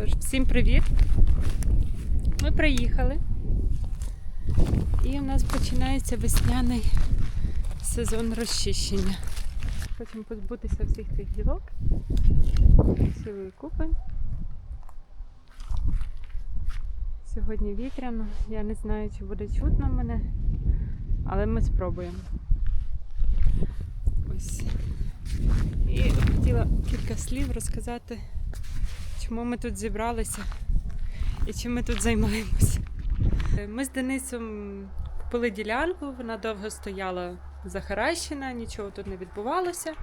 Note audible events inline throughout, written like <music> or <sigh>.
Тож, всім привіт! Ми приїхали. І у нас починається весняний сезон розчищення. Хочемо позбутися всіх цих ділок. Цілої купи. Сьогодні вітряно. Я не знаю, чи буде чутно мене, але ми спробуємо. Ось. І хотіла кілька слів розказати, чому ми тут зібралися і чим ми тут займаємося. Ми з Денисом купили ділянку, вона довго стояла захаращена, нічого тут не відбувалося.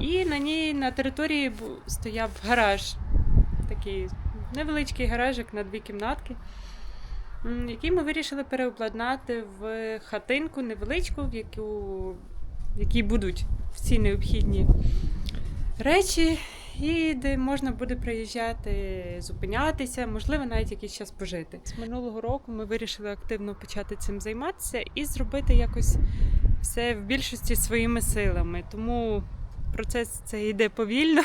І на ній на території стояв гараж, такий невеличкий гаражик на дві кімнатки, який ми вирішили переобладнати в хатинку невеличку, в яку в якій будуть всі необхідні речі, і де можна буде приїжджати, зупинятися, можливо, навіть якийсь час пожити. З минулого року ми вирішили активно почати цим займатися і зробити якось все в більшості своїми силами. Тому процес це йде повільно.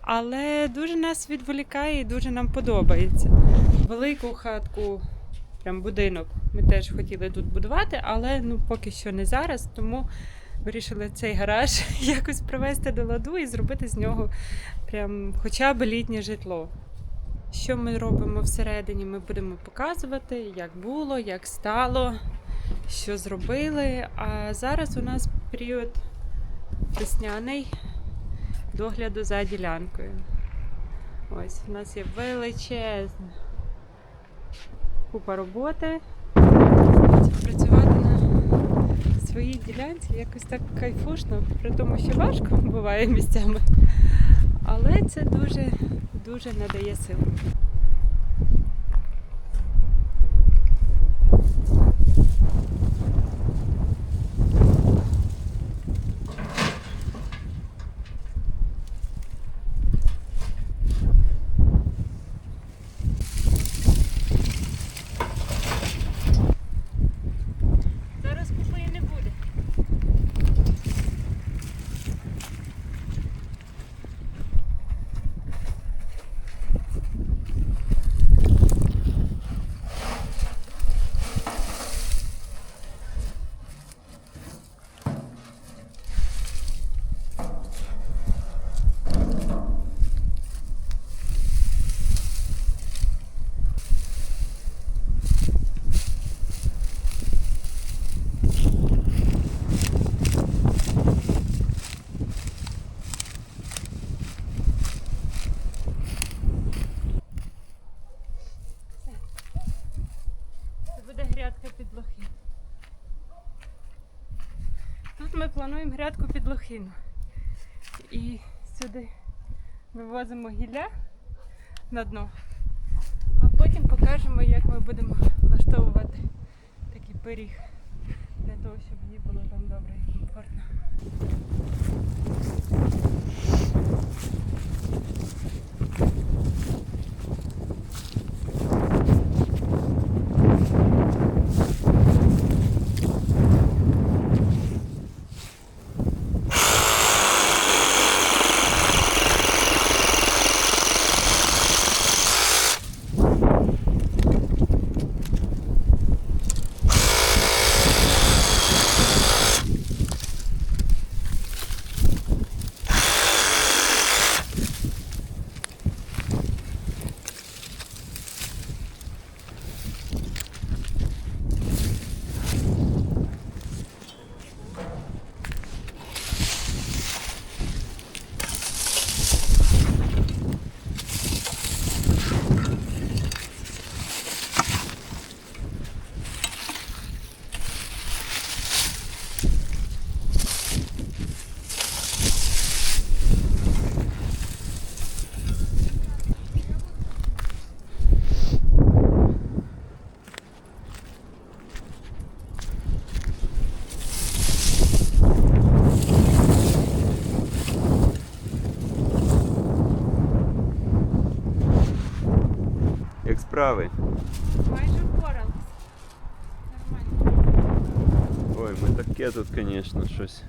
Але дуже нас відволікає і дуже нам подобається. Велику хатку, прям будинок, ми теж хотіли тут будувати, але ну поки що не зараз, тому вирішили цей гараж <laughs> якось привести до ладу і зробити з нього прям хоча б літнє житло. Що ми робимо всередині, ми будемо показувати, як було, як стало, що зробили. А зараз у нас період весняний догляду за ділянкою. Ось у нас є величезна купа роботи. Працювати своїй ділянці якось так кайфушно, при тому, що важко буває місцями. Але це дуже, дуже надає сил. Зараз купи не буде. Це буде грядка під лохину. Тут ми плануємо грядку під лохину. І сюди вивозимо гілля на дно, а потім покажемо, як ми будемо влаштовувати такий пиріг для того, щоб їй було там добре і комфортно. Справи? Майже впоралися. Нормально. Ой, ми таке тут, звісно, щось.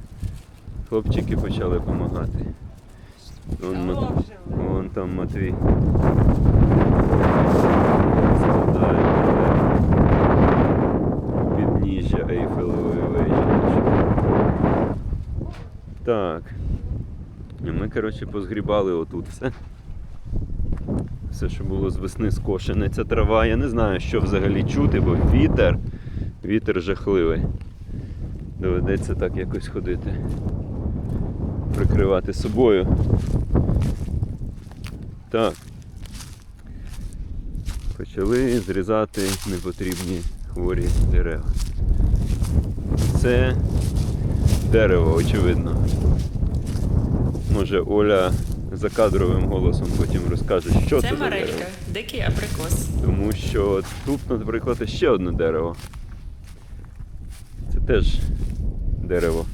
Хлопчики почали допомагати. Вон, Ма- Довжили. вон там Матвій. Підніжжя Ейфелевої вежі. Так. І Ми, коротше, позгрібали отут все. Все, що було з весни скошене. Ця трава, я не знаю, що взагалі чути, бо вітер, вітер жахливий. Доведеться так якось ходити. Прикривати собою. Так. Почали зрізати непотрібні хворі дерева. Це дерево, очевидно. Може Оля за кадровим голосом потім розкаже, що це, Це Марелька, дерево. дикий абрикос. Тому що тут, наприклад, ще одне дерево. Це теж дерево.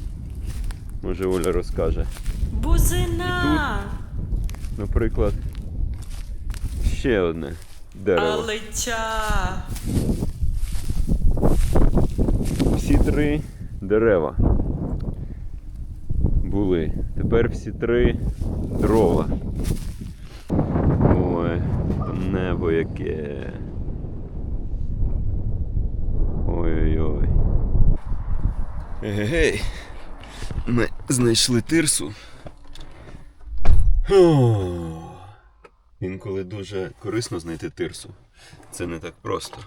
Може Оля розкаже. Бузина! Наприклад, ще одне дерево. Алеча! Всі три дерева були. Тепер всі три дрова. Ой, небо яке. Ой-ой-ой. Гей. Ми знайшли тирсу. О, Інколи дуже корисно знайти тирсу. Це не так просто.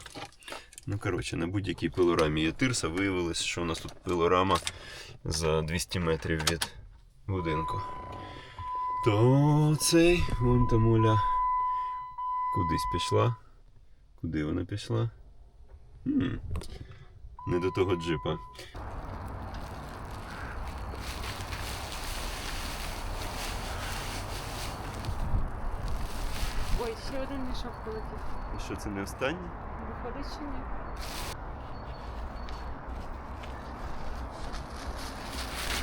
Ну, коротше, на будь-якій пилорамі є тирса, виявилось, що у нас тут пилорама за 200 метрів від будинку. То цей, вон там Оля кудись пішла. Куди вона пішла? Хм. Не до того джипа. Ой, ще один мішок полетів. І що це не останнє? Виходить чи ні?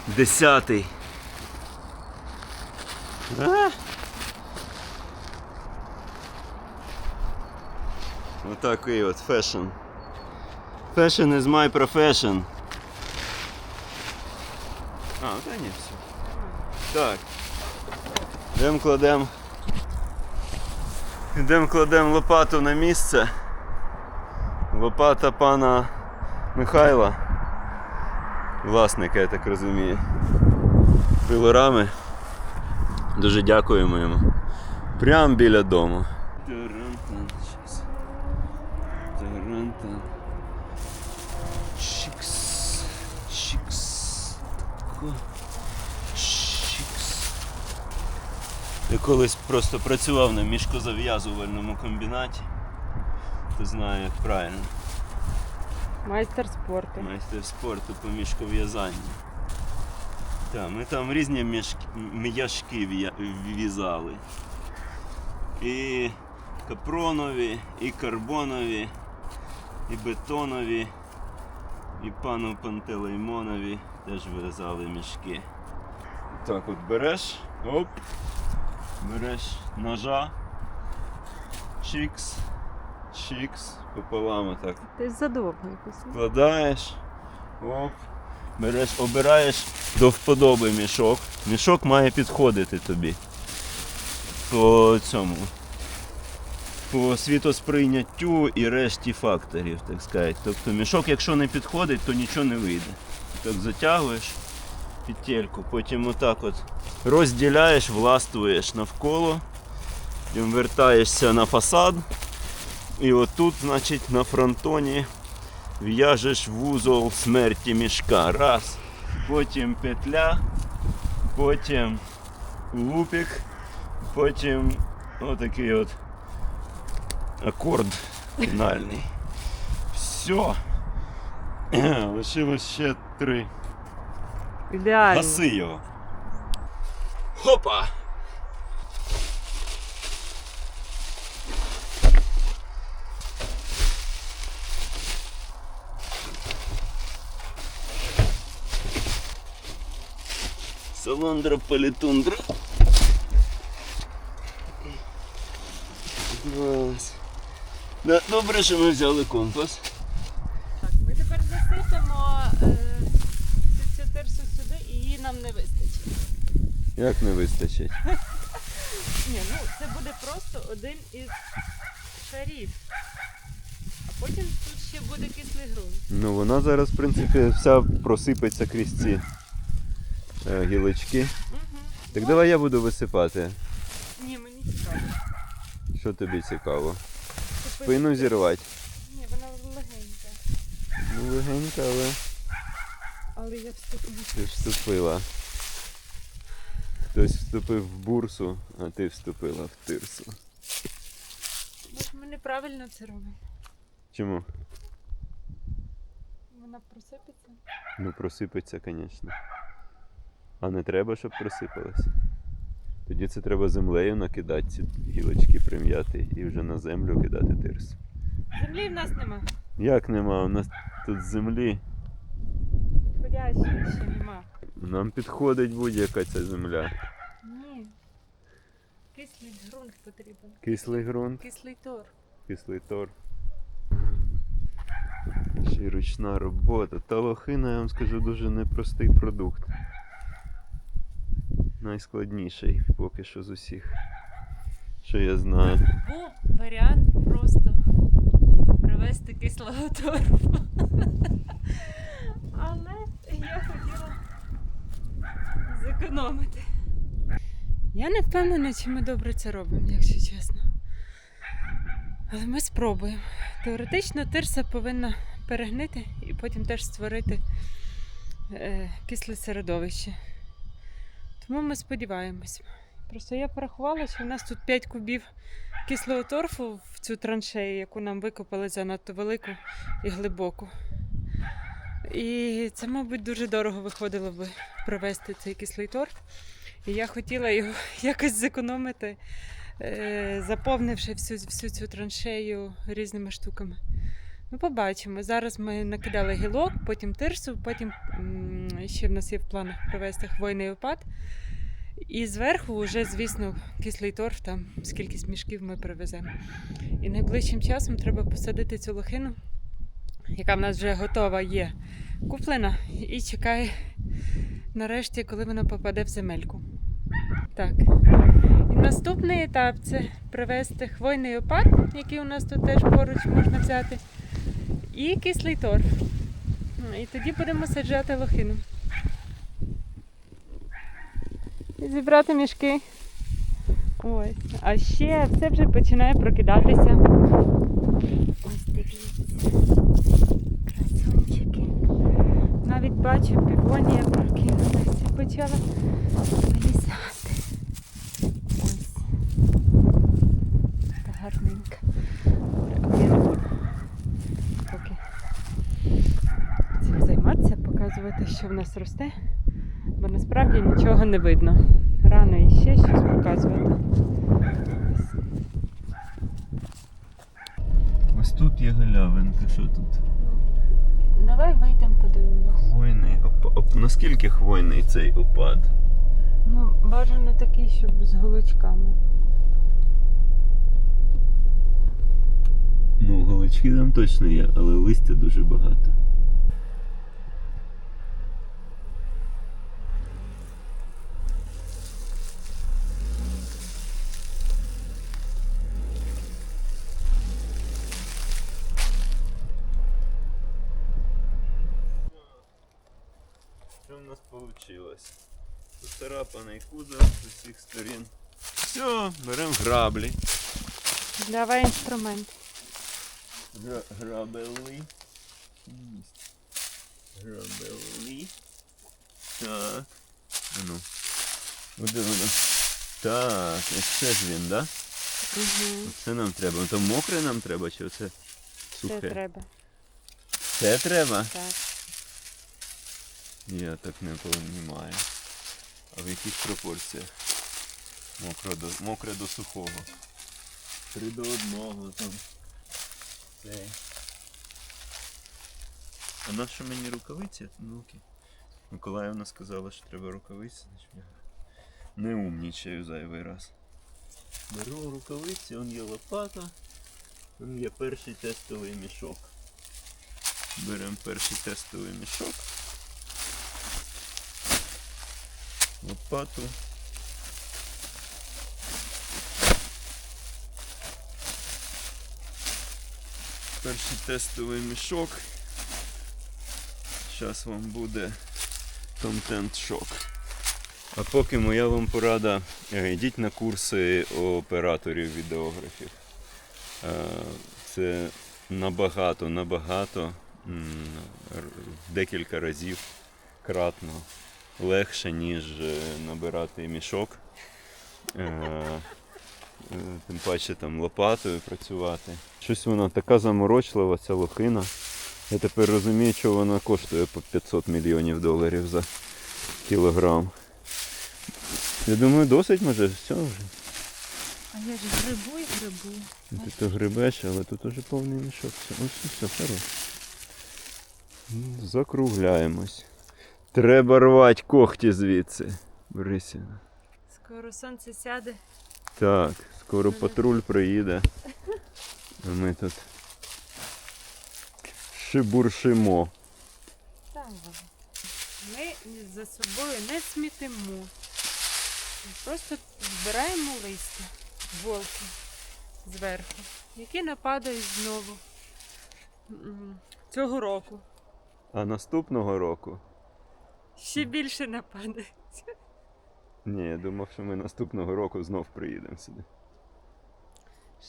Десятий. А? Отакий от фешн. Fashion is my profession. А, та ні, все. Так. Йдемо кладемо. Йдемо кладемо лопату на місце. Лопата пана Михайла. Власника, я так розумію. Пилорами. Дуже дякуємо йому. Прямо біля дому. Тако. Чікс. Я колись просто працював на мішкозав'язувальному комбінаті. То знаю, як правильно. Майстер спорту. Майстер спорту по мішков'язанню. Так, ми там різні м'яшки в'язали. І капронові, і карбонові, і бетонові, і пану Пантелеймонові теж вирізали мішки. Так от береш, оп, береш ножа, чікс, чікс, пополам отак Ти задовго якось. Складаєш, оп, береш, обираєш до вподоби мішок. Мішок має підходити тобі. По цьому. По світосприйняттю і решті факторів, так сказати. Тобто мішок, якщо не підходить, то нічого не вийде. Так затягуєш петельку, потім отак от розділяєш, властвуєш навколо, потім вертаєшся на фасад. І отут, значить, на фронтоні в'яжеш вузол смерті мішка. Раз. Потім петля, потім лупик, потім отакий от акорд фінальний. Все. Лишилось ще три. Ідеально. Гаси його. Хопа! Салондра палітундра. Да, добре, що ми взяли компас. Так, ми тепер засипемо е, цю тирсу сюди і її нам не вистачить. Як не вистачить? <laughs> Ну це буде просто один із шарів. А потім тут ще буде кислий ґрунт. Ну вона зараз, в принципі, вся просипеться крізь ці е, гілочки. Так давай я буду висипати. Ні, мені цікаво. Що тобі цікаво? Спину зірвати. Ні, вона легенька. Ну, легенько, але Але я вступила. ти ж вступила. Хтось вступив в бурсу, а ти вступила в тирсу. Може, ми неправильно це робимо. Чому? Вона просипеться. Ну просипеться, звісно. А не треба, щоб просипалось. Тоді це треба землею накидати ці гілочки прим'яти і вже на землю кидати тирсу. Землі в нас нема. Як нема? У нас тут землі. Підходящої ще нема. Нам підходить будь-яка ця земля. Ні. Кислий ґрунт потрібен. Кислий ґрунт, Кислий тор. кислий тор. Ще й ручна робота. Та лохина, я вам скажу, дуже непростий продукт. Найскладніший поки що з усіх, що я знаю. Був варіант просто привезти кислого торфу. Але я хотіла зекономити. Я не впевнена, чи ми добре це робимо, якщо чесно. Але ми спробуємо. Теоретично тирса повинна перегнити і потім теж створити е, кисле середовище. Тому ми сподіваємось. Просто я порахувала, що в нас тут 5 кубів кислого торфу в цю траншею, яку нам викопали занадто велику і глибоку. І це, мабуть, дуже дорого виходило би провести цей кислий торф. І я хотіла його <laughs> якось зекономити, е, заповнивши всю, всю цю траншею різними штуками. Ну, побачимо. Зараз ми накидали гілок, потім тирсу, потім ще в нас є в планах провести хвойний опад. І зверху вже, звісно, кислий торф, там скільки мішків ми привеземо. І найближчим часом треба посадити цю лохину, яка в нас вже готова є, куплена, і чекає нарешті, коли вона попаде в земельку. Так. І наступний етап це привезти хвойний опад, який у нас тут теж поруч можна взяти, і кислий торф. І тоді будемо саджати лохину. І зібрати мішки. Ось. А ще все вже починає прокидатися. Ось дивіться. Красунчики. Навіть бачу, півонія прокинулася, почала вилізати. Ось. Така гарненька. Добре, а я не буду поки цим показувати, що в нас росте, бо насправді нічого не видно. Рано іще щось показувати. Ось. Тут є галявинка, що тут? Давай вийдемо, подивимось. Хвойний опад. Наскільки хвойний цей опад? Ну, бажано такий, щоб з голочками. Ну, голочки там точно є, але листя дуже багато. Що в нас вийшло? Поцарапаний кузов з усіх сторін. Все, беремо граблі. Давай інструмент. Гра- Грабели. Грабели. Так. Ну. Куди воно? Так, це ж він, да? Угу. Це нам треба. Ну, То мокре нам треба, чи оце Це треба. Це треба? Так. Я так не розумію. А в яких пропорціях? Мокре до, мокре до сухого. Три до одного там. Цей. А на що мені рукавиці? Ну-ки. Миколаївна сказала, що треба рукавиці, значить я не умнічаю зайвий раз. Беру рукавиці, он є лопата, он є перший тестовий мішок. Беремо перший тестовий мішок. лопату. Перший тестовий мішок. Зараз вам буде контент-шок. А поки моя вам порада, е, йдіть на курси операторів відеографів. Е, це набагато, набагато, декілька разів кратно легше, ніж е, набирати мішок. Е, е, Тим паче там лопатою працювати. Щось вона така заморочлива, ця лохина. Я тепер розумію, що вона коштує по 500 мільйонів доларів за кілограм. Я думаю, досить може, все вже. А я ж грибу і грибу. Ти то грибеш, але тут уже повний мішок. Все, ось все, хорош. Ну, Закругляємось. Треба рвати когті звідси. Борисівна. Скоро сонце сяде. Так, скоро патруль приїде. А ми тут шибуршимо. Ми за собою не смітимо. Просто збираємо листя, волки зверху, які нападають знову цього року. А наступного року. Ще більше нападають. Ні, я думав, що ми наступного року знов приїдемо сюди.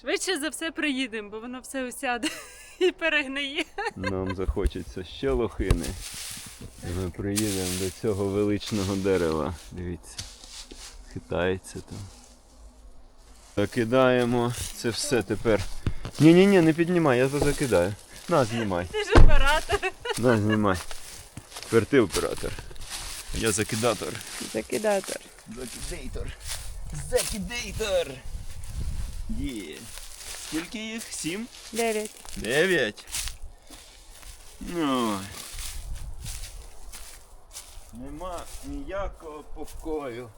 Швидше за все приїдемо, бо воно все осяде <laughs> і перегниє. Нам захочеться ще лохини. Ми приїдемо до цього величного дерева. Дивіться, хитається там. Закидаємо це все тепер. Ні-ні-ні, не піднімай, я закидаю. На, знімай. Ти ж оператор. На, знімай. Тепер ти оператор. Я закидатор. Закидатор. Закидейтор. Закидейтор. Є. Скільки їх? Сім? Дев'ять. Дев'ять. Ну. Нема ніякого покою.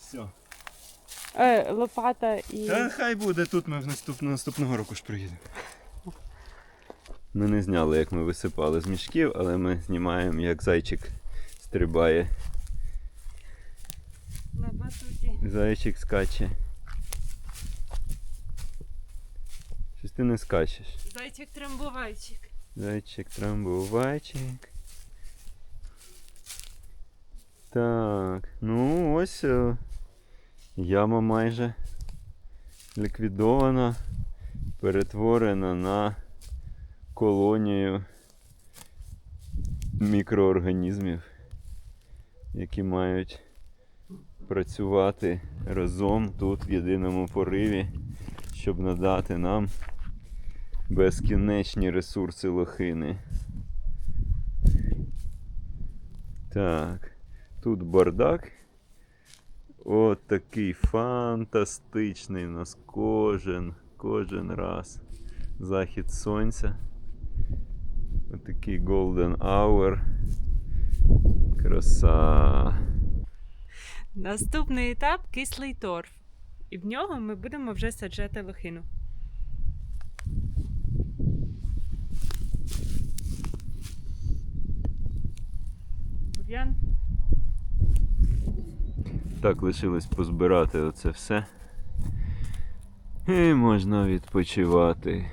Все. Е, лопата і. Та хай буде тут, ми в наступ... наступного року ж приїдемо. Ми не зняли, як ми висипали з мішків, але ми знімаємо, як зайчик стрибає. На батуті. Зайчик скаче. Щось ти не скачеш. Зайчик трамбувайчик. Зайчик трамбувайчик. Так, ну ось е, яма майже ліквідована, перетворена на колонію мікроорганізмів, які мають працювати разом тут в єдиному пориві, щоб надати нам безкінечні ресурси лохини. Так, тут бардак. От такий фантастичний у нас кожен, кожен раз захід сонця. Отакий Golden Hour. Краса. Наступний етап кислий торф. І в нього ми будемо вже саджати лохину. Бур'ян. Так, лишилось позбирати оце все. І можна відпочивати.